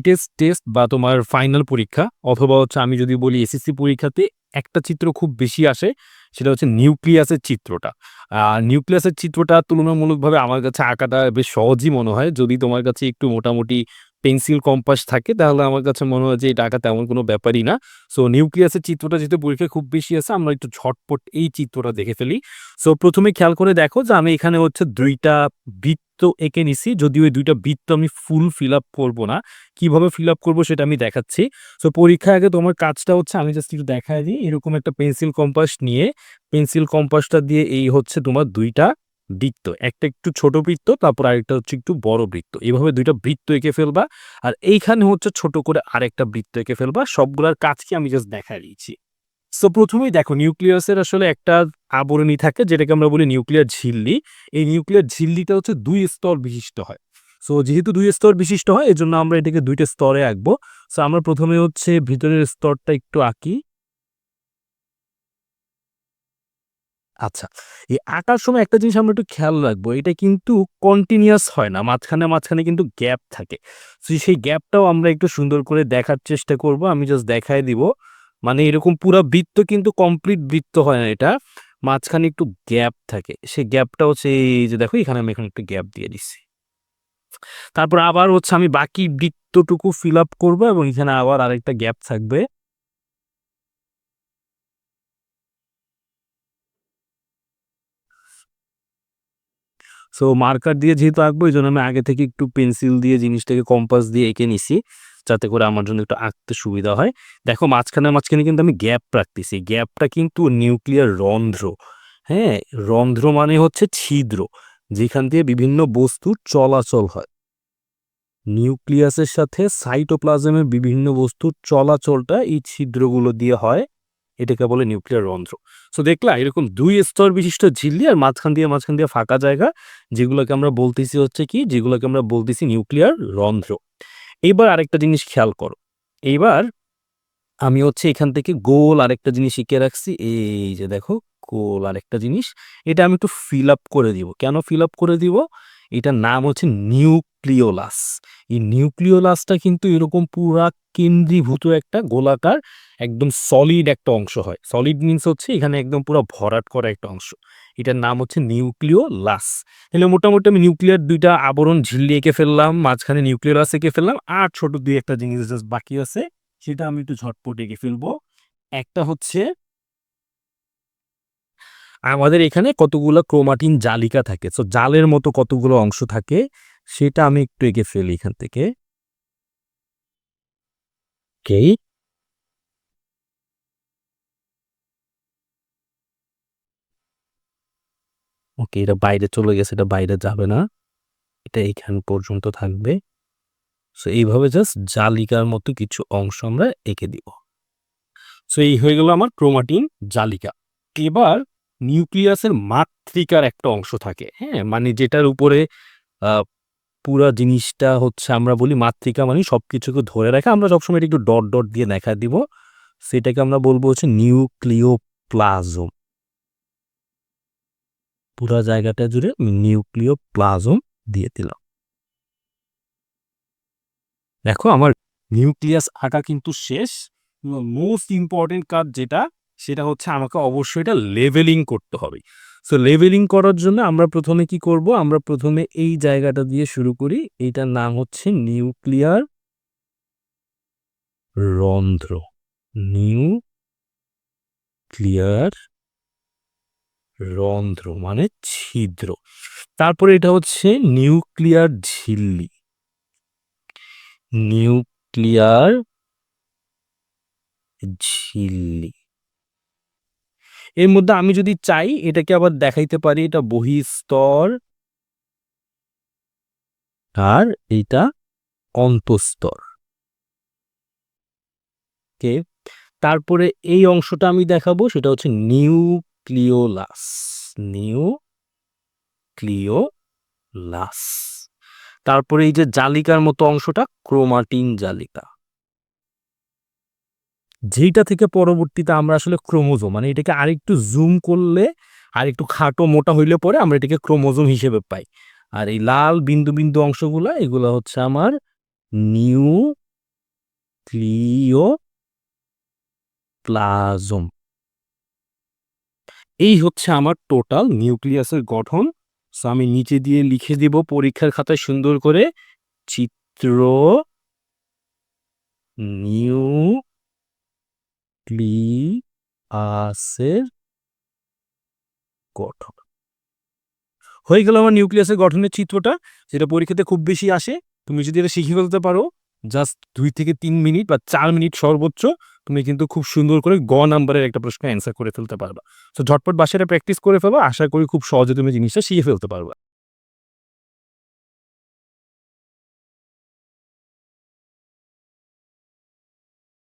Test test বা তোমার final পরীক্ষা অথবা হচ্ছে আমি যদি বলি এসএসসি পরীক্ষাতে একটা চিত্র খুব বেশি আসে, সেটা হচ্ছে নিউক্লিয়াসের চিত্রটা। আর নিউক্লিয়াসের চিত্রটা তুলনামূলকভাবে আমার কাছে আঁকাটা বেশ সহজই মনে হয়। যদি তোমার কাছে একটু মোটামুটি পেন্সিল, কম্পাস থাকে, তাহলে আমার কাছে মনে হয় যে এটা আঁকা তেমন কোনো ব্যাপারই না। সো নিউক্লিয়াসের চিত্রটা যেহেতু পরীক্ষায় খুব বেশি আছে আমরা একটু ঝটপট এই চিত্রটা দেখে ফেলি। সো প্রথমে খেয়াল করে দেখো যে আমি এখানে হচ্ছে দুইটা বৃত্ত এঁকে নিছি। যদিও এই দুইটা বৃত্ত আমি ফুল ফিল আপ করব না। কীভাবে ফিল আপ করব সেটা আমি দেখাচ্ছি। সো পরীক্ষার আগে তোমার কাজটা হচ্ছে, আমি জাস্ট একটু দেখাই দিই। এরকম একটা পেন্সিল কম্পাস নিয়ে পেন্সিল কম্পাসটা দিয়ে এই হচ্ছে তোমার দুইটা বৃত্ত। একটা একটু ছোট বৃত্ত, তারপর আরেকটা হচ্ছে একটু বড় বৃত্ত। এইভাবে দুইটা বৃত্ত এঁকে ফেলবা। আর এইখানে হচ্ছে ছোট করে আরেকটা বৃত্ত এঁকে ফেলবা। সবগুলার কাজকে আমি জাস্ট দেখা দিয়েছি সো প্রথমেই দেখো নিউক্লিয়াসের আসলে একটা আবরণী থাকে, যেটাকে আমরা বলি নিউক্লিয়ার ঝিল্লি। এই নিউক্লিয়ার ঝিল্লিটা হচ্ছে দুই স্তর বিশিষ্ট হয়। সো যেহেতু দুই স্তর বিশিষ্ট হয় এই জন্য আমরা এটাকে দুইটা স্তরে আঁকবো। সো আমরা প্রথমে হচ্ছে ভিতরের স্তরটা একটু আঁকি। আচ্ছা এই আঁকার সময় একটা জিনিস আমরা একটু খেয়াল রাখব, এটা কিন্তু কন্টিনিউয়াস হয় না, মাঝখানে মাঝখানে কিন্তু গ্যাপ থাকে। সেই গ্যাপটাও আমরা একটু সুন্দর করে দেখার চেষ্টা করব, আমি জাস্ট দেখাই দিব। মানে এরকম পুরো বৃত্ত কিন্তু কমপ্লিট বৃত্ত হয় না এটা। মাঝখানে একটু গ্যাপ থাকে। সেই গ্যাপটা হচ্ছে এই যে দেখো, এখানে আমি এখানে একটু গ্যাপ দিয়ে দিচ্ছি। তারপর আবার হচ্ছে আমি বাকি বৃত্তটুকু ফিল আপ করব এবং এখানে আবার আরেকটা গ্যাপ থাকবে। সো মার্কার দিয়ে যেহেতু আঁকবো, এই জন্য আমি আগে থেকে একটু পেন্সিল দিয়ে জিনিসটাকে কম্পাস দিয়ে এঁকে নিছি, যাতে করে আমার জন্য একটু আঁকতে সুবিধা হয়। দেখো মাঝখানে মাঝখানে কিন্তু আমি গ্যাপ রাখতেছি। গ্যাপটা কিন্তু নিউক্লিয়ার রন্ধ্র। হ্যাঁ রন্ধ্র মানে হচ্ছে ছিদ্র, যেখান দিয়ে বিভিন্ন বস্তু চলাচল হয়। নিউক্লিয়াসের সাথে সাইটোপ্লাজমের বিভিন্ন বস্তুর চলাচলটা এই ছিদ্রগুলো দিয়ে হয়। এটাকে বলে নিউক্লিয়ার রন্ধ্র। সো দেখলা, এরকম দুই স্তর বিশিষ্ট ঝিল্লি আর মাঝখান দিয়ে মাঝখান দিয়ে ফাঁকা জায়গা, যেগুলোকে আমরা বলতেছি হচ্ছে কি, যেগুলোকে আমরা বলতেছি নিউক্লিয়ার রন্ধ্র। এবার আরেকটা জিনিস খেয়াল করো। এইবার আমি হচ্ছে এখান থেকে গোল আরেকটা জিনিস শিখে রাখছি। এই যে দেখো, গোল আরেকটা জিনিস। এটা আমি একটু ফিল আপ করে দিব। কেন ফিল আপ করে দিব? এটার নাম হচ্ছে নিউক্লিওলাস। এই নিউক্লিওলাসটা কিন্তু এরকম পুরা কেন্দ্রীভূত একটা গোলাকার একদম সলিড একটা অংশ হয়। সলিড মিনস হচ্ছে এখানে একদম পুরো ভরাট করা একটা অংশ। এটার নাম হচ্ছে নিউক্লিওলাস। তাহলে মোটামুটি আমি নিউক্লিয়ার দুইটা আবরণ ঝিল্লি এঁকে ফেললাম, মাঝখানে নিউক্লিয়াস এঁকে ফেললাম, আর ছোট দুই একটা জিনিস বাকি আছে, সেটা আমি একটু ঝটপট এঁকে ফেলব। একটা হচ্ছে আমাদের এখানে কতগুলো ক্রোমাটিন জালিকা থাকে। সো জালের মতো কতগুলো অংশ থাকে, সেটা আমি একটু এঁকে ফেলি এখান থেকে। ওকে ওকে এটা বাইরে চলে গেছে, এটা বাইরে যাবে না। এটা এইখান পর্যন্ত থাকবে। সো এইভাবে জাস্ট জালিকার মতো কিছু অংশ আমরা এঁকে দিব। সো এই হয়ে গেল আমার ক্রোমাটিন জালিকা। এবার নিউক্লিয়াসের মাতৃকার একটা অংশ থাকে হ্যাঁ? মানে যেটার উপরে পুরা জিনিসটা হচ্ছে আমরা বলি মাতৃকা মানে সবকিছুকে ধরে রাখা। আমরা সবসময় একটু ডট ডট দিয়ে দেখা দিব। সেটাকে আমরা বলব হচ্ছে নিউক্লিওপ্লাজম। পুরা জায়গাটা জুড়ে নিউক্লিওপ্লাজম দিয়ে দিলাম। দেখো, আমার নিউক্লিয়াস আঁকা কিন্তু শেষ। মোস্ট ইম্পর্টেন্ট কাজ যেটা সেটা হচ্ছে আমাকে অবশ্যই এটা লেভেলিং করতে হবে। সো লেভেলিং করার জন্য আমরা প্রথমে কি করব? আমরা প্রথমে এই জায়গাটা দিয়ে শুরু করি। এইটার নাম হচ্ছে নিউক্লিয়ার রন্ধ্র। নিউ ক্লিয়ার রন্ধ্র মানে ছিদ্র। তারপরে এটা হচ্ছে নিউক্লিয়ার ঝিল্লি। নিউক্লিয়ার ঝিল্লি। এর মধ্যে আমি যদি চাই, এটাকে আবার দেখাইতে পারি, এটা বহিস্তর। আর এইটা অন্তস্তর কে তারপরে এই অংশটা আমি দেখাবো, সেটা হচ্ছে নিউক্লিওলাস। নিউ ক্লিওলাস তারপরে এই যে জালিকার মতো অংশটা, ক্রোমাটিন জালিকা। যেইটা থেকে পরবর্তীতে আমরা আসলে ক্রোমোজোম মানে এটাকে আরেকটু জুম করলে আর একটু খাটো মোটা হইলে পরে আমরা এটাকে ক্রোমোজোম হিসেবে পাই। আর এই লাল বিন্দু বিন্দু অংশগুলো, এগুলো হচ্ছে আমার নিউ নিউক্লিও প্লাজম এই হচ্ছে আমার টোটাল নিউক্লিয়াসের গঠন। সো আমি নিচে দিয়ে লিখে দিব পরীক্ষার খাতায় সুন্দর করে চিত্র নিউক্লিয়াসের গঠন। হয়ে গেল আমার নিউক্লিয়াসের গঠনের চিত্রটা, যেটা পরীক্ষাতে খুব বেশি আসে। তুমি যদি এটা শিখে ফেলতে পারো জাস্ট দুই থেকে তিন মিনিট বা চার মিনিট সর্বোচ্চ, তুমি কিন্তু খুব সুন্দর করে গ নাম্বারের একটা প্রশ্ন অ্যান্সার করে ফেলতে পারবা। তো ঝটপট বাসাটা প্র্যাকটিস করে ফেলো। আশা করি খুব সহজে তুমি জিনিসটা শিখে ফেলতে পারবা।